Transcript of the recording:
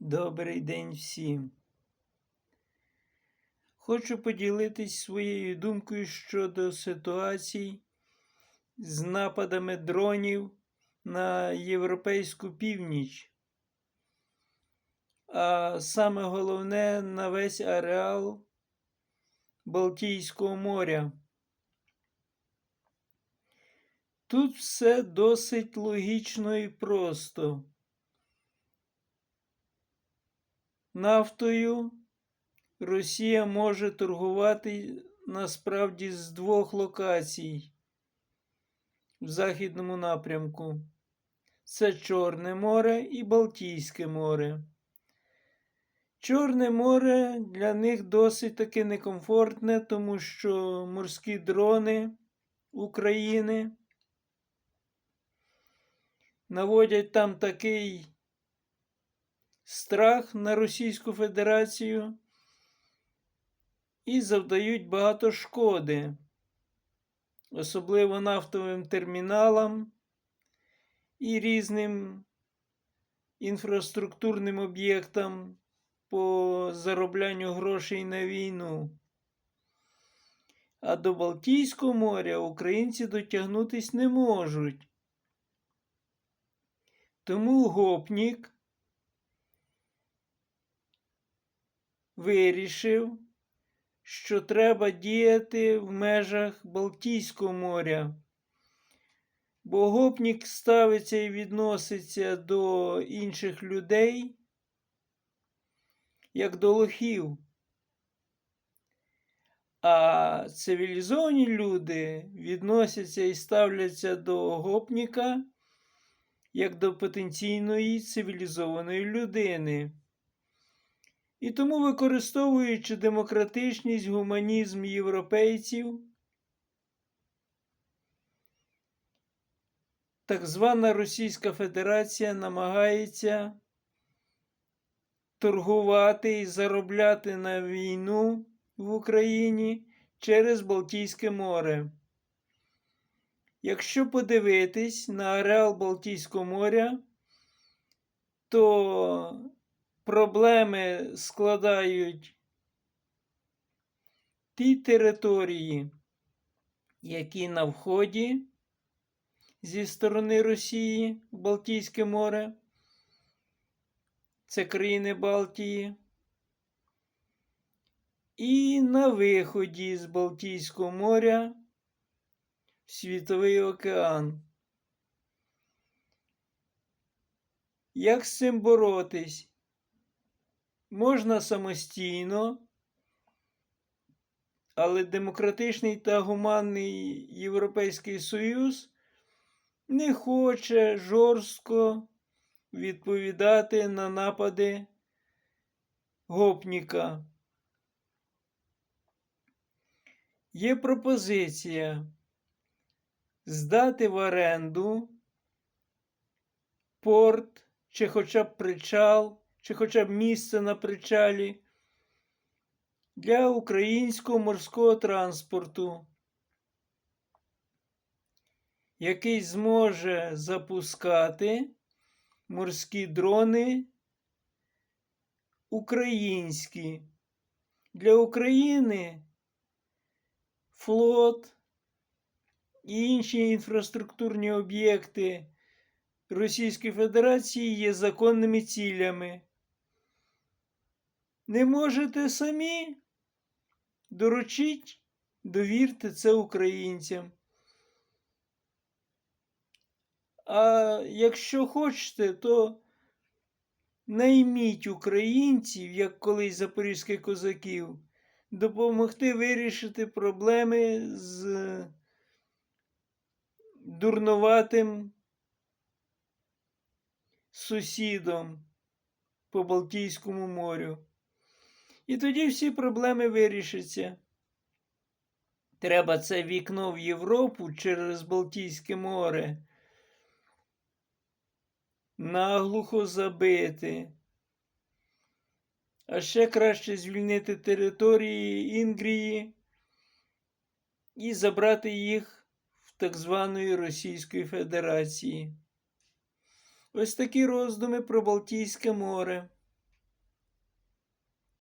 Добрий день всім. Хочу поділитись своєю думкою щодо ситуацій з нападами дронів на європейську північ, а саме головне на весь ареал Балтійського моря. Тут все досить логічно і просто. Нафтою Росія може торгувати насправді з двох локацій в західному напрямку. Це Чорне море і Балтійське море. Чорне море для них досить таки некомфортне, тому що морські дрони України наводять там такий страх на Російську Федерацію і завдають багато шкоди, особливо нафтовим терміналам і різним інфраструктурним об'єктам по зароблянню грошей на війну. А до Балтійського моря українці дотягнутись не можуть. Тому гопнік вирішив, що треба діяти в межах Балтійського моря. Бо гопнік ставиться і відноситься до інших людей, як до лохів. А цивілізовані люди відносяться і ставляться до гопніка як до потенційної цивілізованої людини. І тому, використовуючи демократичність, гуманізм європейців, так звана Російська Федерація намагається торгувати і заробляти на війну в Україні через Балтійське море. Якщо подивитись на ареал Балтійського моря, то проблеми складають ті території, які на вході зі сторони Росії в Балтійське море, це країни Балтії, і на виході з Балтійського моря в Світовий океан. Як з цим боротись? Можна самостійно, але демократичний та гуманний Європейський Союз не хоче жорстко відповідати на напади гопніка. Є пропозиція здати в оренду порт чи хоча б причал, чи хоча б місце на причалі для українського морського транспорту, який зможе запускати морські дрони українські. Для України флот і інші інфраструктурні об'єкти Російської Федерації є законними цілями. Не можете самі доручіть, довірте це українцям. А якщо хочете, то найміть українців, як колись запорізьких козаків, допомогти вирішити проблеми з дурнуватим сусідом по Балтійському морю. І тоді всі проблеми вирішаться. Треба це вікно в Європу через Балтійське море. Наглухо забити. А ще краще звільнити території Інгрії і забрати їх в так званої Російської Федерації. Ось такі роздуми про Балтійське море.